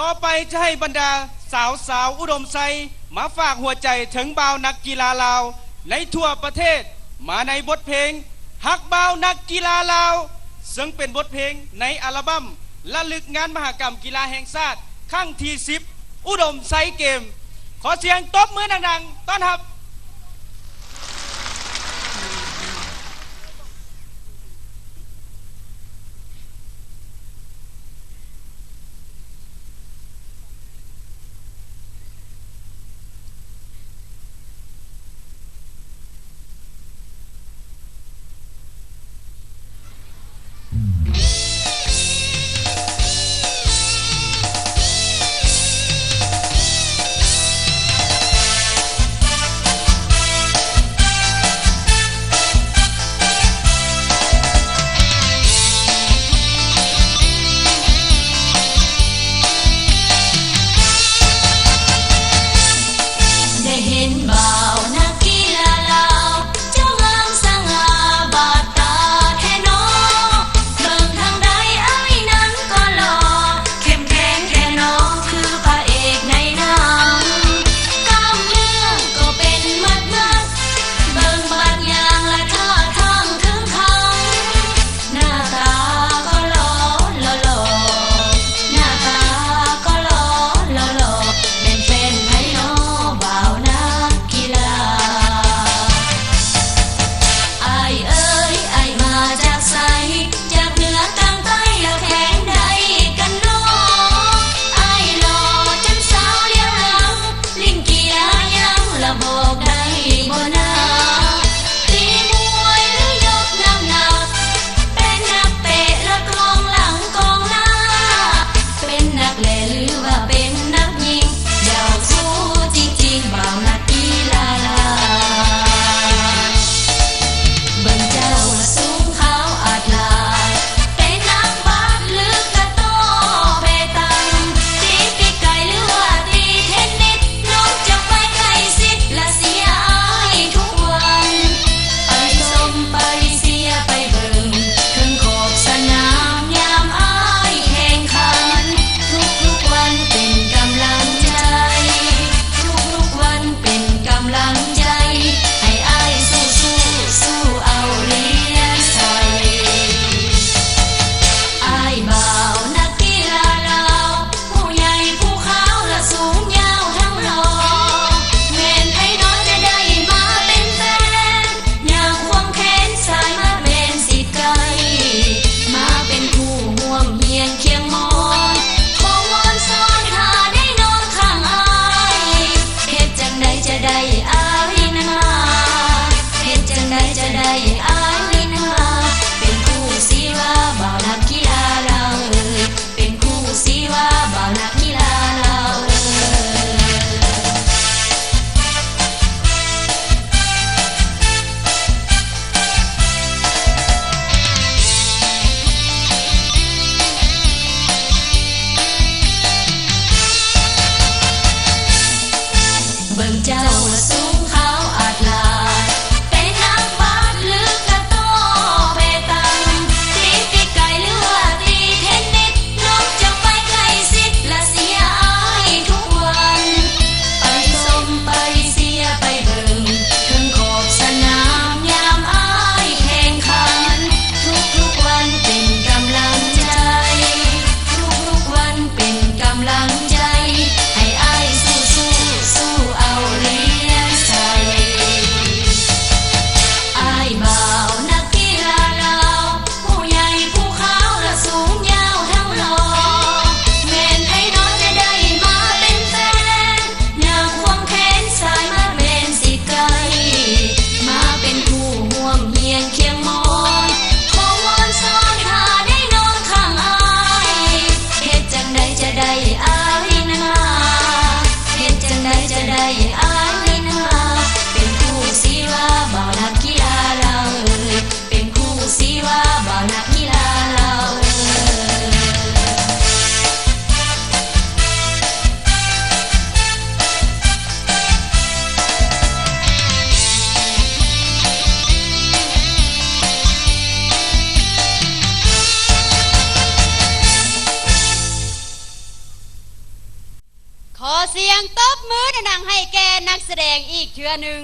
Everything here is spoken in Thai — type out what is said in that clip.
ต่อไปจะให้บรรดาสาวสาวอุดมไซมาฝากหัวใจถึงบ่าวนักกีฬาลาว ในทั่วประเทศ มาในบทเพลงฮักบ่าวนักกีฬาลาว ซึ่งเป็นบทเพลงในอัลบั้มละลึกงานมหกรรมกีฬาแห่งชาติขั้งที่10 อุดมไซเกม ขอเสียงตบมือดังๆ ต้อนรับ เสียงตบมือดังให้แกนักแสดงอีกเชื้อหนึ่ง